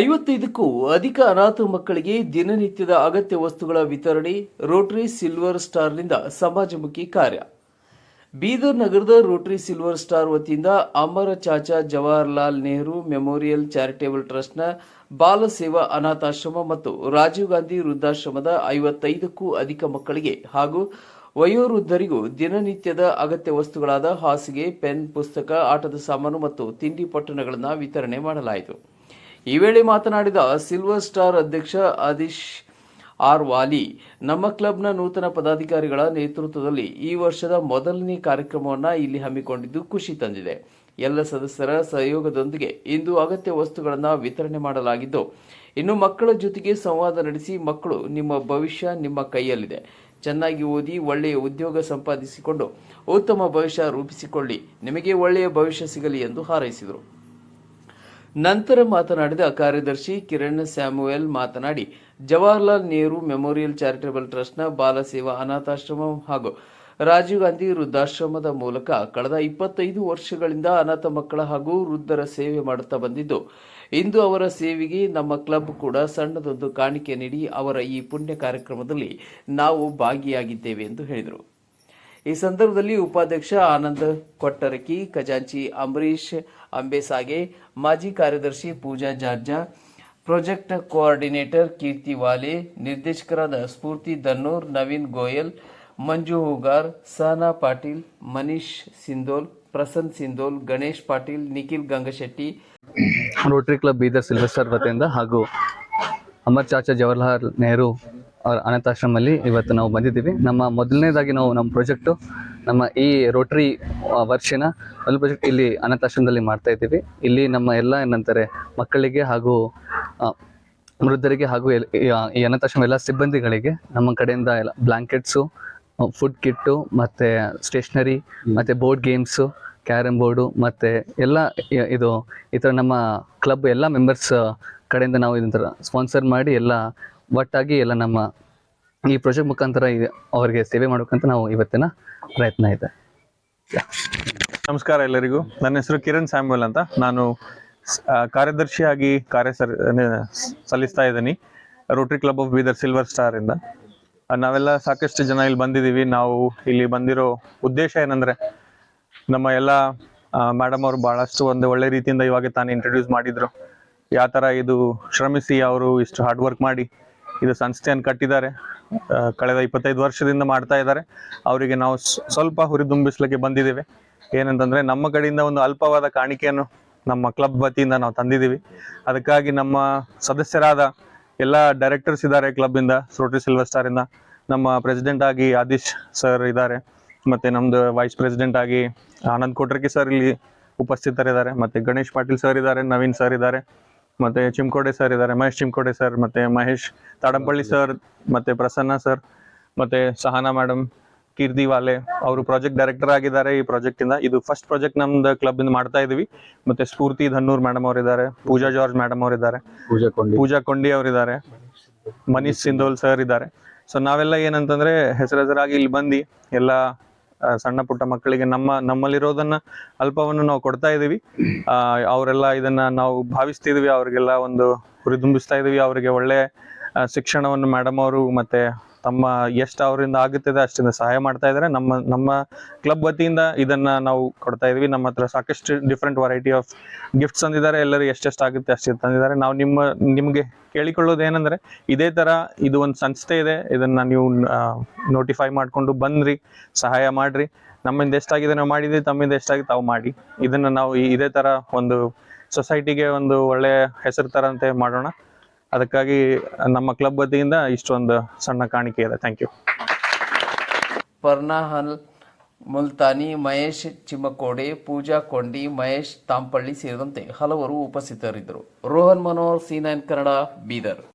ಐವತ್ತೈದಕ್ಕೂ ಅಧಿಕ ಅನಾಥ ಮಕ್ಕಳಿಗೆ ದಿನನಿತ್ಯದ ಅಗತ್ಯ ವಸ್ತುಗಳ ವಿತರಣೆ, ರೋಟರಿ ಸಿಲ್ವರ್ ಸ್ಟಾರ್ನಿಂದ ಸಮಾಜಮುಖಿ ಕಾರ್ಯ. ಬೀದರ್ ನಗರದ ರೋಟರಿ ಸಿಲ್ವರ್ ಸ್ಟಾರ್ ವತಿಯಿಂದ ಅಮರ ಚಾಚಾ ಜವಾಹರ್ಲಾಲ್ ನೆಹರು ಮೆಮೋರಿಯಲ್ ಚಾರಿಟೇಬಲ್ ಟ್ರಸ್ಟ್ನ ಬಾಲ ಸೇವಾ ಅನಾಥಾಶ್ರಮ ಮತ್ತು ರಾಜೀವ್ ಗಾಂಧಿ ವೃದ್ಧಾಶ್ರಮದ ಐವತ್ತೈದಕ್ಕೂ ಅಧಿಕ ಮಕ್ಕಳಿಗೆ ಹಾಗೂ ವಯೋವೃದ್ಧರಿಗೂ ದಿನನಿತ್ಯದ ಅಗತ್ಯ ವಸ್ತುಗಳಾದ ಹಾಸಿಗೆ, ಪೆನ್, ಪುಸ್ತಕ, ಆಟದ ಸಾಮಾನು ಮತ್ತು ತಿಂಡಿ ಪೊಟ್ಟಣಗಳನ್ನು ವಿತರಣೆ ಮಾಡಲಾಯಿತು. ಈ ವೇಳೆ ಮಾತನಾಡಿದ ಸಿಲ್ವರ್ ಸ್ಟಾರ್ ಅಧ್ಯಕ್ಷ ಆದಿಶ್ ಆರ್ ವಾಲಿ, ನಮ್ಮ ಕ್ಲಬ್ನ ನೂತನ ಪದಾಧಿಕಾರಿಗಳ ನೇತೃತ್ವದಲ್ಲಿ ಈ ವರ್ಷದ ಮೊದಲನೇ ಕಾರ್ಯಕ್ರಮವನ್ನು ಇಲ್ಲಿ ಹಮ್ಮಿಕೊಂಡಿದ್ದು ಖುಷಿ ತಂದಿದೆ. ಎಲ್ಲ ಸದಸ್ಯರ ಸಹಯೋಗದೊಂದಿಗೆ ಇಂದು ಅಗತ್ಯ ವಸ್ತುಗಳನ್ನು ವಿತರಣೆ ಮಾಡಲಾಗಿದ್ದು, ಇನ್ನು ಮಕ್ಕಳ ಜೊತೆಗೆ ಸಂವಾದ ನಡೆಸಿ ಮಕ್ಕಳು ನಿಮ್ಮ ಭವಿಷ್ಯ ನಿಮ್ಮ ಕೈಯಲ್ಲಿದೆ. ಚೆನ್ನಾಗಿ ಓದಿ ಒಳ್ಳೆಯ ಉದ್ಯೋಗ ಸಂಪಾದಿಸಿಕೊಂಡು ಉತ್ತಮ ಭವಿಷ್ಯ ರೂಪಿಸಿಕೊಳ್ಳಿ. ನಿಮಗೆ ಒಳ್ಳೆಯ ಭವಿಷ್ಯ ಸಿಗಲಿ ಎಂದು ಹಾರೈಸಿದರು. ನಂತರ ಮಾತನಾಡಿದ ಕಾರ್ಯದರ್ಶಿ ಕಿರಣ್ ಸ್ಯಾಮುವೆಲ್ ಮಾತನಾಡಿ, ಜವಾಹರ್ಲಾಲ್ ನೆಹರು ಮೆಮೋರಿಯಲ್ ಚಾರಿಟೇಬಲ್ ಟ್ರಸ್ಟ್ನ ಬಾಲ ಸೇವಾ ಅನಾಥಾಶ್ರಮ ಹಾಗೂ ರಾಜೀವ್ ಗಾಂಧಿ ವೃದ್ಧಾಶ್ರಮದ ಮೂಲಕ ಕಳೆದ ಇಪ್ಪತ್ತೈದು ವರ್ಷಗಳಿಂದ ಅನಾಥ ಮಕ್ಕಳ ಹಾಗೂ ವೃದ್ಧರ ಸೇವೆ ಮಾಡುತ್ತಾ ಬಂದಿದ್ದು, ಇಂದು ಅವರ ಸೇವೆಗೆ ನಮ್ಮ ಕ್ಲಬ್ ಕೂಡ ಸಣ್ಣದೊಂದು ಕಾಣಿಕೆ ನೀಡಿ ಅವರ ಈ ಪುಣ್ಯ ಕಾರ್ಯಕ್ರಮದಲ್ಲಿ ನಾವು ಭಾಗಿಯಾಗಿದ್ದೇವೆ, ಎಂದು ಹೇಳಿದರು. ಈ ಸಂದರ್ಭದಲ್ಲಿ ಉಪಾಧ್ಯಕ್ಷ ಆನಂದ್ ಕೊಟ್ಟರಕಿ, ಖಜಾಂಚಿ ಅಂಬರೀಶ್ ಅಂಬೇಸಾಗೆ, ಮಾಜಿ ಕಾರ್ಯದರ್ಶಿ ಪೂಜಾ ಜಾರ್ಜಾ, ಪ್ರಾಜೆಕ್ಟ್ ಕೋಆರ್ಡಿನೇಟರ್ ಕೀರ್ತಿ ವಾಲೆ, ನಿರ್ದೇಶಕರಾದ ಸ್ಫೂರ್ತಿ ದನ್ನೂರ್, ನವೀನ್ ಗೋಯಲ್, ಮಂಜು ಹೂಗಾರ್ ಸಹನಾ ಪಾಟೀಲ್, ಮನೀಶ್ ಸಿಂಧೋಲ್ ಪ್ರಸನ್ ಸಿಂಧೋಲ್, ಗಣೇಶ್ ಪಾಟೀಲ್, ನಿಖಿಲ್ ಗಂಗಶೆಟ್ಟಿ. ರೋಟರಿ ಕ್ಲಬ್ ಬೀದರ್ ಸಿಲ್ವೆಸ್ಟರ್ ಸ್ಟಾರ್ ವತಿಯಿಂದ ಹಾಗೂ ಅಮರ್ ಚಾಚಾ ಜವಾಹರ್ಲಾಲ್ ನೆಹರು ಅವರ ಅನಾಥಾಶ್ರಮಲ್ಲಿ ಇವತ್ತು ನಾವು ಬಂದಿದ್ದೀವಿ. ನಮ್ಮ ಮೊದಲನೇದಾಗಿ ನಾವು ನಮ್ಮ ಪ್ರಾಜೆಕ್ಟು ನಮ್ಮ ಈ ರೋಟರಿ ವರ್ಷನ ಒಂದು ಪ್ರಾಜೆಕ್ಟ್ ಇಲ್ಲಿ ಅನಾಥಾಶ್ರಮದಲ್ಲಿ ಮಾಡ್ತಾ ಇದ್ದೀವಿ. ಇಲ್ಲಿ ನಮ್ಮ ಎಲ್ಲ ಏನಂತಾರೆ ಮಕ್ಕಳಿಗೆ ಹಾಗೂ ವೃದ್ಧರಿಗೆ ಹಾಗೂ ಈ ಅನಾಥಾಶ್ರಮ ಎಲ್ಲ ಸಿಬ್ಬಂದಿಗಳಿಗೆ ನಮ್ಮ ಕಡೆಯಿಂದ ಎಲ್ಲ ಬ್ಲ್ಯಾಂಕೆಟ್ಸು ಫುಡ್ ಕಿಟ್ಟು ಮತ್ತು ಸ್ಟೇಷ್ನರಿ ಮತ್ತು ಬೋರ್ಡ್ ಗೇಮ್ಸು ಕ್ಯಾರಮ್ ಬೋರ್ಡು ಮತ್ತು ಎಲ್ಲ ಇದು ಈ ಥರ ನಮ್ಮ ಕ್ಲಬ್ ಎಲ್ಲ ಮೆಂಬರ್ಸ್ ಕಡೆಯಿಂದ ನಾವು ಇದೊಂಥರ ಥರ ಸ್ಪಾನ್ಸರ್ ಮಾಡಿ ಎಲ್ಲ ಒಟ್ಟಾಗಿ ಎಲ್ಲ ನಮ್ಮ ಈ ಪ್ರಾಜೆಕ್ಟ್ ಮುಖಾಂತರ ಅವರಿಗೆ ಸೇವೆ ಮಾಡಬೇಕಂತ ನಾವು ಇವತ್ತಿನ ಪ್ರಯತ್ನ ಇದೆ. ನಮಸ್ಕಾರ ಎಲ್ಲರಿಗೂ. ನನ್ನ ಹೆಸರು ಕಿರಣ್ ಸ್ಯಾಮ್ಯುಲ್ ಅಂತ. ನಾನು ಕಾರ್ಯದರ್ಶಿಯಾಗಿ ಕಾರ್ಯ ಸಲ್ಲಿಸ್ತಾ ಇದ್ದೀನಿ. Rotary club of Bidar silver star ಇಂದ. ನಾವೆಲ್ಲ ಸಾಕಷ್ಟು ಜನ ಇಲ್ಲಿ ಬಂದಿದ್ದೀವಿ. ನಾವು ಇಲ್ಲಿ ಬಂದಿರೋ ಉದ್ದೇಶ ಏನಂದ್ರೆ, ನಮ್ಮ ಎಲ್ಲ ಮೇಡಮ್ ಅವರು ಬಹಳಷ್ಟು ಒಂದು ಒಳ್ಳೆ ರೀತಿಯಿಂದ ಇವಾಗ ತಾನು ಇಂಟ್ರೊಡ್ಯೂಸ್ ಮಾಡಿದ್ರು. ಯಾವ ಥರ ಇದು ಶ್ರಮಿಸಿ ಅವರು ಇಷ್ಟು ಹಾರ್ಡ್ ವರ್ಕ್ ಮಾಡಿ ಇದು ಸಂಸ್ಥೆಯನ್ನು ಕಟ್ಟಿದ್ದಾರೆ ಕಳೆದ ಇಪ್ಪತ್ತೈದು ವರ್ಷದಿಂದ ಮಾಡ್ತಾ ಇದ್ದಾರೆ. ಅವರಿಗೆ ನಾವು ಸ್ವಲ್ಪ ಹುರಿದುಂಬಿಸ್ಲಿಕ್ಕೆ ಬಂದಿದ್ದೇವೆ. ಏನಂತಂದ್ರೆ ನಮ್ಮ ಕಡೆಯಿಂದ ಒಂದು ಅಲ್ಪವಾದ ಕಾಣಿಕೆಯನ್ನು ನಮ್ಮ ಕ್ಲಬ್ ವತಿಯಿಂದ ನಾವು ತಂದಿದ್ದೀವಿ. ಅದಕ್ಕಾಗಿ ನಮ್ಮ ಸದಸ್ಯರಾದ ಎಲ್ಲ ಡೈರೆಕ್ಟರ್ಸ್ ಇದ್ದಾರೆ ಕ್ಲಬ್ಬಿಂದ ಇಂದ ರೋಟರಿ ಸಿಲ್ವರ್ ಸ್ಟಾರ್ ಇಂದ. ನಮ್ಮ ಪ್ರೆಸಿಡೆಂಟ್ ಆಗಿ ಆದಿಶ್ ಸರ್ ಇದ್ದಾರೆ, ಮತ್ತೆ ನಮ್ಮದು ವೈಸ್ ಪ್ರೆಸಿಡೆಂಟ್ ಆಗಿ ಆನಂದ್ ಕೋಟ್ರಕಿ ಸರ್ ಇಲ್ಲಿ ಉಪಸ್ಥಿತರಿದ್ದಾರೆ, ಮತ್ತೆ ಗಣೇಶ್ ಪಾಟೀಲ್ ಸರ್ ಇದ್ದಾರೆ, ನವೀನ್ ಸರ್ ಇದ್ದಾರೆ. ಮತ್ತೆ ಚಿಮ್ಕೋಡೆ ಸರ್ ಇದ್ದಾರೆ. ಮಹೇಶ್ ಚಿಮ್ಕೋಡೆ ಸರ್ ಮತ್ತೆ ಮಹೇಶ್ ತಾಡಂಪಳ್ಳಿ ಸರ್ ಮತ್ತೆ ಪ್ರಸನ್ನ ಸರ್ ಮತ್ತೆ ಸಹನಾ ಮೇಡಮ್ ಕೀರ್ತಿ ವಾಲೆ ಅವರು ಪ್ರಾಜೆಕ್ಟ್ ಡೈರೆಕ್ಟರ್ ಆಗಿದ್ದಾರೆ ಈ ಪ್ರಾಜೆಕ್ಟ್ ಇಂದ. ಇದು ಫಸ್ಟ್ ಪ್ರಾಜೆಕ್ಟ್ ನಮ್ದು ಕ್ಲಬ್ ಇಂದ ಮಾಡ್ತಾ ಇದೀವಿ. ಮತ್ತೆ ಸ್ಫೂರ್ತಿ ಧನ್ನೂರ್ ಮೇಡಮ್ ಅವರಿದ್ದಾರೆ ಪೂಜಾ ಜಾರ್ಜ್ ಮೇಡಮ್ ಅವರಿದ್ದಾರೆ ಪೂಜಾ ಕೊಂಡಿ. ಪೂಜಾ ಕೊಂಡಿ ಅವರಿದ್ದಾರೆ ಮನೀಶ್ ಸಿಂಧೋಲ್ ಸರ್ ಇದ್ದಾರೆ. ಸೊ ನಾವೆಲ್ಲ ಏನಂತಂದ್ರೆ ಹೆಸರೆಸರಾಗಿ ಇಲ್ಲಿ ಬಂದು ಎಲ್ಲ ಸಣ್ಣ ಪುಟ್ಟ ಮಕ್ಕಳಿಗೆ ನಮ್ಮ ನಮ್ಮಲ್ಲಿರೋದನ್ನ ಅಲ್ಪವನ್ನು ನಾವು ಕೊಡ್ತಾ ಇದೀವಿ ಅವರೆಲ್ಲ ಇದನ್ನ ನಾವು ಭಾವಿಸ್ತಿದೀವಿ ಅವರಿಗೆಲ್ಲ ಒಂದು ಹುರಿದುಂಬಿಸ್ತಾ ಇದೀವಿ ಅವರಿಗೆ ಒಳ್ಳೆ ಶಿಕ್ಷಣವನ್ನು ಮೇಡಮ್ ಅವರು ಮತ್ತೆ ತಮ್ಮ ಎಷ್ಟು ಅವರಿಂದ ಆಗುತ್ತದೆ ಅಷ್ಟಿಂದ ಸಹಾಯ ಮಾಡ್ತಾ ಇದ್ದಾರೆ ನಮ್ಮ ನಮ್ಮ ಕ್ಲಬ್ ವತಿಯಿಂದ ಇದನ್ನ ನಾವು ಕೊಡ್ತಾ ಇದೀವಿ. ನಮ್ಮ ಹತ್ರ ಸಾಕಷ್ಟು ಡಿಫ್ರೆಂಟ್ ವೆರೈಟಿ ಆಫ್ ಗಿಫ್ಟ್ಸ್ ತಂದಿದ್ದಾರೆ. ಎಲ್ಲರೂ ಎಷ್ಟೆಷ್ಟು ಆಗುತ್ತೆ ಅಷ್ಟು ತಂದಿದ್ದಾರೆ. ನಾವು ನಿಮ್ಮ, ನಿಮಗೆ ಕೇಳಿಕೊಳ್ಳೋದು ಏನಂದ್ರೆ, ಇದೇ ತರ ಇದು ಒಂದು ಸಂಸ್ಥೆ ಇದೆ. ಇದನ್ನ ನೀವು ನೋಟಿಫೈ ಮಾಡಿಕೊಂಡು ಬಂದ್ರಿ, ಸಹಾಯ ಮಾಡ್ರಿ. ನಮ್ಮಿಂದ ಎಷ್ಟಾಗಿದೆ ನಾವು ಮಾಡಿದ್ವಿ, ತಮ್ಮಿಂದ ಎಷ್ಟಾಗಿ ತಾವು ಮಾಡಿ. ಇದನ್ನ ನಾವು ಇದೇ ತರ ಒಂದು ಸೊಸೈಟಿಗೆ ಒಂದು ಒಳ್ಳೆಯ ಹೆಸರು ತರಂತೆ ಮಾಡೋಣ. ಅದಕ್ಕಾಗಿ ನಮ್ಮ ಕ್ಲಬ್ ವತಿಯಿಂದ ಇಷ್ಟೊಂದು ಸಣ್ಣ ಕಾಣಿಕೆ ಇದೆ. ಥ್ಯಾಂಕ್ ಯು ಪರ್ನಾಹಲ್, ಮುಲ್ತಾನಿ, ಮಹೇಶ್ ಚಿಮ್ಮಕೋಡೆ ಪೂಜಾ ಕೊಂಡಿ, ಮಹೇಶ್ ತಾಂಪಳ್ಳಿ ಸೇರಿದಂತೆ ಹಲವರು ಉಪಸ್ಥಿತರಿದ್ದರು. Rohan Manohar, C nine Kannada, Bidar.